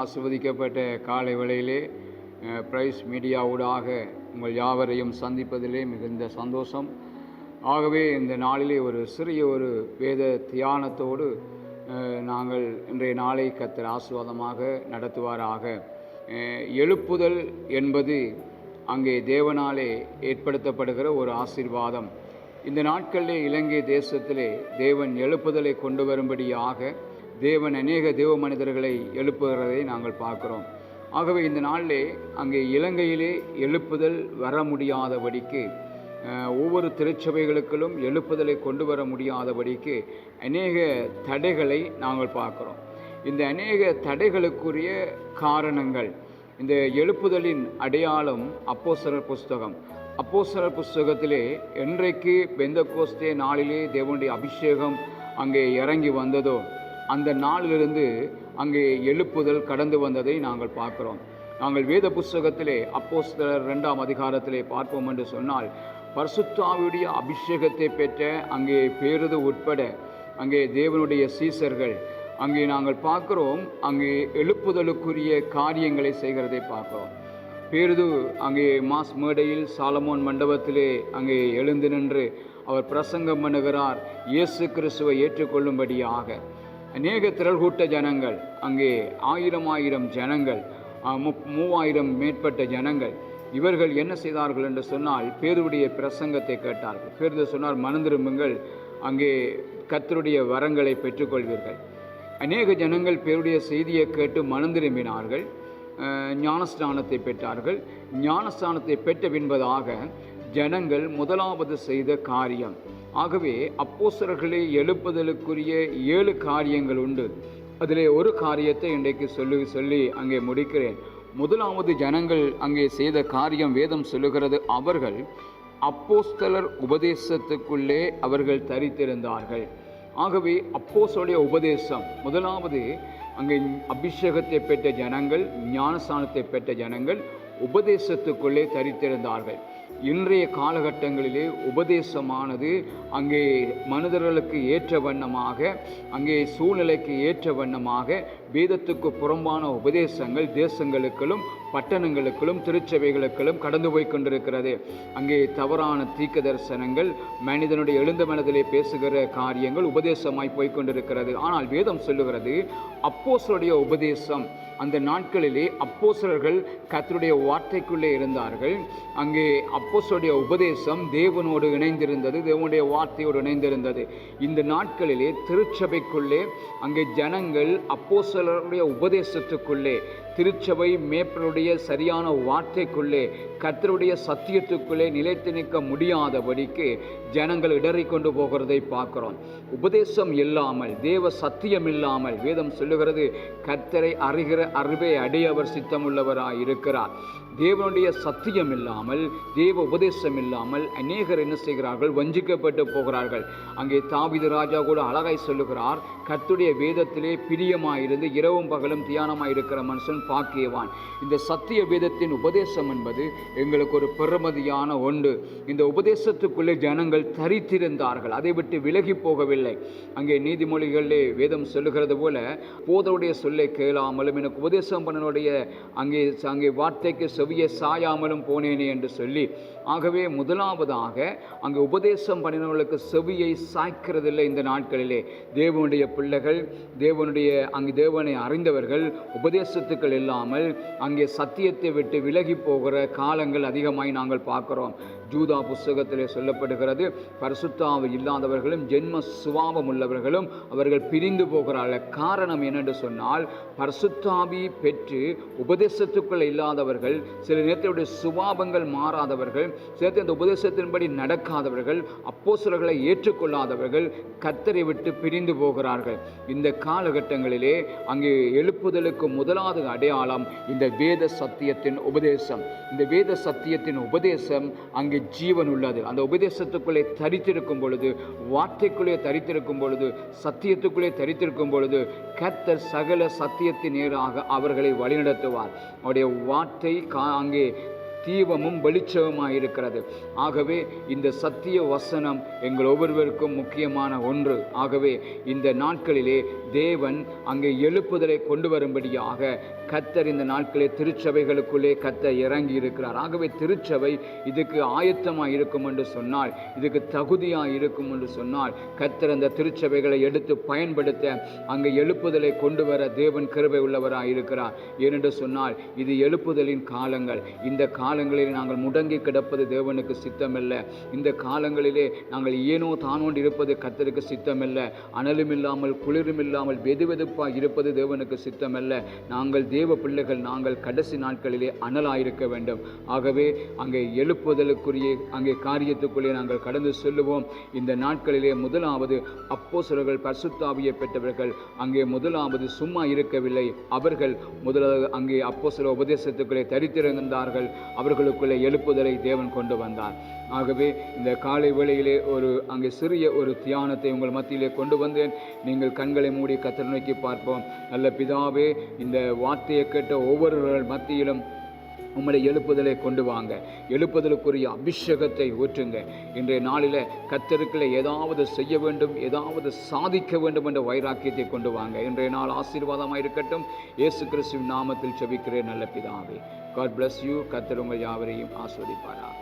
ஆசிர்வதிக்கப்பட்ட காலை வேளையிலே price price மீடியாவூடாக உங்கள் யாவரையும் சந்திப்பதிலே மிகுந்த சந்தோஷம். ஆகவே இந்த நாளிலே ஒரு சிறிய ஒரு வேத தியானத்தோடு நாங்கள் இன்றைய நாளை கத்தர் ஆசீர்வாதமாக நடத்துவாராக. எழுப்புதல் என்பது அங்கே தேவனாலே ஏற்படுத்தப்படுகிற ஒரு ஆசீர்வாதம். இந்த நாட்களிலே இலங்கை தேசத்திலே தேவன் எழுப்புதலை கொண்டு வரும்படியாக தேவன் அநேக தேவ மனிதர்களை எழுப்புகிறதை நாங்கள் பார்க்குறோம். ஆகவே இந்த நாளிலே அங்கே இலங்கையிலே எழுப்புதல் வர முடியாதபடிக்கு ஒவ்வொரு திருச்சபைகளுக்கும் எழுப்புதலை கொண்டு வர முடியாதபடிக்கு அநேக தடைகளை நாங்கள் பார்க்குறோம். இந்த அநேக தடைகளுக்குரிய காரணங்கள் இந்த எழுப்புதலின் அடையாளம் அப்போசரர் புஸ்தகம். அப்போசரர் புஸ்தகத்திலே என்றைக்கு பெந்தகோஸ்தே நாளிலே தேவனுடைய அபிஷேகம் அங்கே இறங்கி வந்ததோ அந்த நாளிலிருந்து அங்கே எழுப்புதல் கடந்து வந்ததை நாங்கள் பார்க்கிறோம். நாங்கள் வேத புஸ்தகத்திலே அப்போஸ்தலர் ரெண்டாம் அதிகாரத்திலே பார்ப்போம் என்று சொன்னால் பரிசுத்தாவுடைய அபிஷேகத்தை பெற்ற அங்கே பேருது உட்பட அங்கே தேவனுடைய சீசர்கள் அங்கே நாங்கள் பார்க்கிறோம் அங்கே எழுப்புதலுக்குரிய காரியங்களை செய்கிறதை பார்க்கிறோம். பேருது அங்கே மாஸ் மேடையில் சாலமோன் மண்டபத்திலே அங்கே எழுந்து நின்று அவர் பிரசங்கம் பண்ணுகிறார் இயேசு கிறிஸ்துவை ஏற்றுக்கொள்ளும்படியாக. அநேக திரள்கூட்ட ஜனங்கள் அங்கே ஆயிரம் ஆயிரம் ஜனங்கள் மூவாயிரம் மேற்பட்ட ஜனங்கள். இவர்கள் என்ன செய்தார்கள் என்று சொன்னால் பேருடைய பிரசங்கத்தை கேட்டார்கள். பேருந்து சொன்னார் மனந்திரும்புங்கள் அங்கே கத்தருடைய வரங்களை பெற்றுக்கொள்வீர்கள். அநேக ஜனங்கள் பேருடைய செய்தியை கேட்டு மனந்திரும்பினார்கள் ஞானஸ்தானத்தை ஞானஸ்நானத்தை பெற்றார்கள். ஞானஸ்நானத்தை பெற்ற பின்பதாக ஜனங்கள் முதலாவது செய்த காரியம். ஆகவே அப்போசரர்களை எழுப்புதலுக்குரிய ஏழு காரியங்கள் உண்டு. அதிலே ஒரு காரியத்தை இன்றைக்கு சொல்லி சொல்லி அங்கே முடிக்கிறேன். முதலாவது ஜனங்கள் அங்கே செய்த காரியம் வேதம் சொல்லுகிறது அவர்கள் அப்போஸ்தலர் உபதேசத்துக்குள்ளே அவர்கள் தரித்திருந்தார்கள். ஆகவே அப்போஸ்தலருடைய உபதேசம் முதலாவது அங்கே அபிஷேகத்தை பெற்ற ஜனங்கள் ஞானஸ்தானத்தை பெற்ற ஜனங்கள் உபதேசத்துக்குள்ளே தரித்திருந்தார்கள். இன்றைய காலகட்டங்களிலே உபதேசமானது அங்கே மனிதர்களுக்கு ஏற்ற வண்ணமாக அங்கே சூழ்நிலைக்கு ஏற்ற வண்ணமாக வேதத்துக்கு புறம்பான உபதேசங்கள் தேசங்களுக்களும் பட்டணங்களுக்குள்ளும் திருச்சபைகளுக்குள்ளும் கடந்து போய் கொண்டிருக்கிறது. அங்கே தவறான தீக்க தரிசனங்கள் மனிதனுடைய எழுந்த மனதிலே பேசுகிற காரியங்கள் உபதேசமாய் போய்கொண்டிருக்கிறது ஆனால் வேதம் சொல்லுகிறது அப்போசருடைய உபதேசம் அந்த நாட்களிலே அப்போசரர்கள் கர்த்தருடைய வார்த்தைக்குள்ளே இருந்தார்கள். அங்கே அப்போசருடைய உபதேசம் தேவனோடு இணைந்திருந்தது தேவனுடைய வார்த்தையோடு இணைந்திருந்தது. இந்த நாட்களிலே திருச்சபைக்குள்ளே அங்கே ஜனங்கள் அப்போசலருடைய உபதேசத்துக்குள்ளே திருச்சபை மேப்பருடைய சரியான வார்த்தைக்குள்ளே கர்த்தருடைய சத்தியத்துக்குள்ளே நிலைத்து நிற்க முடியாதபடிக்கு ஜனங்கள் இடறிக் கொண்டு போகிறதை பார்க்கிறோம். உபதேசம் இல்லாமல் தேவ சத்தியம் இல்லாமல் வேதம் சொல்லுகிறது கர்த்தரை அறிகிற அறிவை அடியவர் சித்தமுள்ளவராக இருக்கிறார் தேவனுடைய சத்தியம் இல்லாமல் தேவ உபதேசம் இல்லாமல் அநேகர் என்ன செய்கிறார்கள்? வஞ்சிக்கப்பட்டு போகிறார்கள். அங்கே தாவித ராஜா கூட அழகாய் சொல்லுகிறார் கத்துடைய வேதத்திலே பிரியமாயிருந்து இரவும் பகலும் தியானமாக இருக்கிற மனுஷன் பாக்கியவான். இந்த சத்திய வேதத்தின் உபதேசம் என்பது எங்களுக்கு ஒரு பெருமதியான ஒன்று. இந்த உபதேசத்துக்குள்ளே ஜனங்கள் தரித்திருந்தார்கள் அதை விட்டு விலகி போகவில்லை. அங்கே நீதிமொழிகளிலே வேதம் சொல்லுகிறது போல போதருடைய சொல்லை கேளாமலும் எனக்கு உபதேசம் பண்ணனுடைய அங்கே அங்கே வார்த்தைக்கு செவியை சாயாமலும் போனேனே என்று சொல்லி ஆகவே முதலாவதாக அங்கே உபதேசம் பண்ணினவர்களுக்கு செவியை சாய்க்கிறதில்லை இந்த நாட்களிலே. தேவனுடைய பிள்ளைகள் தேவனுடைய அங்கே தேவனை அறிந்தவர்கள் உபதேசத்துக்கள் இல்லாமல் அங்கே சத்தியத்தை விட்டு விலகி போகிற காலங்கள் அதிகமாய் நாங்கள் பார்க்குறோம். ஜூதா புஸ்தகத்திலே சொல்லப்படுகிறது பரிசுத்தாவு இல்லாதவர்களும் ஜென்ம சுவாபம் உள்ளவர்களும் அவர்கள் பிரிந்து போகிறார்கள் காரணம் என்னென்று சொன்னால் பரிசுத்தாவி பெற்று உபதேசத்துக்குள் இல்லாதவர்கள் சில நேரத்தினுடைய சுபாபங்கள் மாறாதவர்கள் சில இந்த உபதேசத்தின்படி நடக்காதவர்கள் அப்போஸ்தலர்களை ஏற்றுக்கொள்ளாதவர்கள் கத்தரை விட்டு பிரிந்து போகிறார்கள். இந்த காலகட்டங்களிலே அங்கே எழுப்புதலுக்கு முதலாவது அடையாளம் இந்த வேத சத்தியத்தின் உபதேசம். இந்த வேத சத்தியத்தின் உபதேசம் அங்கே ஜீவன் உள்ளது. அந்த உபதேசத்துக்குள்ளே தரித்திருக்கும் பொழுது வார்த்தைக்குள்ளே தரித்திருக்கும் பொழுது சத்தியத்துக்குள்ளே தரித்திருக்கும் பொழுது கர்த்தர் சகல சத்தியத்தின் நேராக அவர்களை வழிநடத்துவார். அவருடைய வார்த்தை கா அங்கே தீபமும் வெளிச்சமுமாய் இருக்கிறது ஆகவே இந்த சத்திய வசனம் எங்கள் ஒவ்வொருவருக்கும் முக்கியமான ஒன்று. ஆகவே இந்த நாட்களிலே தேவன் அங்கே எழுப்புதலை கொண்டு வரும்படியாக கத்தர் இந்த நாட்களே திருச்சபைகளுக்குள்ளே கத்தர் இறங்கி இருக்கிறார் ஆகவே திருச்சபை இதுக்கு ஆயத்தமாக இருக்கும் என்று சொன்னால் இதுக்கு தகுதியாக இருக்கும் என்று சொன்னால் கத்தர் அந்த திருச்சபைகளை எடுத்து பயன்படுத்த அங்கே எழுப்புதலை கொண்டு வர தேவன் கிருபை உள்ளவராக இருக்கிறார் ஏனென்று சொன்னால் இது எழுப்புதலின் காலங்கள். இந்த காலங்களில் நாங்கள் முடங்கி கிடப்பது தேவனுக்கு சித்தமல்ல. இந்த காலங்களிலே நாங்கள் ஏனோ தானோண்டு இருப்பது கத்தருக்கு சித்தமல்ல. அனலும் இல்லாமல் குளிரும் இல்லாமல் வெதுவெதுப்பாக இருப்பது தேவனுக்கு சித்தமல்ல. நாங்கள் தேவ பிள்ளைகள் நாங்கள் கடைசி நாட்களிலே அனலாயிருக்க வேண்டும். ஆகவே அங்கே எழுப்புதலுக்குரிய அங்கே காரியத்துக்குள்ளே நாங்கள் கடந்து செல்லுவோம். இந்த நாட்களிலே முதலாவது அப்போஸ்தலர்கள் பரிசுத்தாவியை பெற்றவர்கள் அங்கே முதலாவது சும்மா இருக்கவில்லை. அவர்கள் முதலாவது அங்கே அப்போஸ்தல உபதேசத்துக்குள்ளே தரித்திருந்தார்கள். அவர்களுக்குள்ளே எழுப்புதலை தேவன் கொண்டு வந்தார். ஆகவே இந்த காலை வேளையிலே ஒரு அங்கே சிறிய ஒரு தியானத்தை உங்கள் மத்தியிலே கொண்டு வந்தேன். நீங்கள் கண்களை மூடி கத்திர நோக்கி பார்ப்போம். நல்ல பிதாவே இந்த வார்த்தையை கேட்ட ஒவ்வொருவர் மத்தியிலும் உம்முடைய எழுப்புதலை கொண்டு வாங்க. எழுப்புதலுக்குரிய அபிஷேகத்தை ஊற்றுங்க. இன்றைய நாளில் கத்தருக்களை ஏதாவது செய்ய வேண்டும் ஏதாவது சாதிக்க வேண்டும் என்ற வைராக்கியத்தை கொண்டு வாங்க. இன்றைய நாள் ஆசீர்வாதமாக இருக்கட்டும். இயேசு கிறிஸ்துவின் நாமத்தில் செபிக்கிறேன் நல்ல பிதாவே. காட் பிளஸ் யூ கத்தர் உங்கள் யாவரையும் ஆஸ்வதிப்பாராக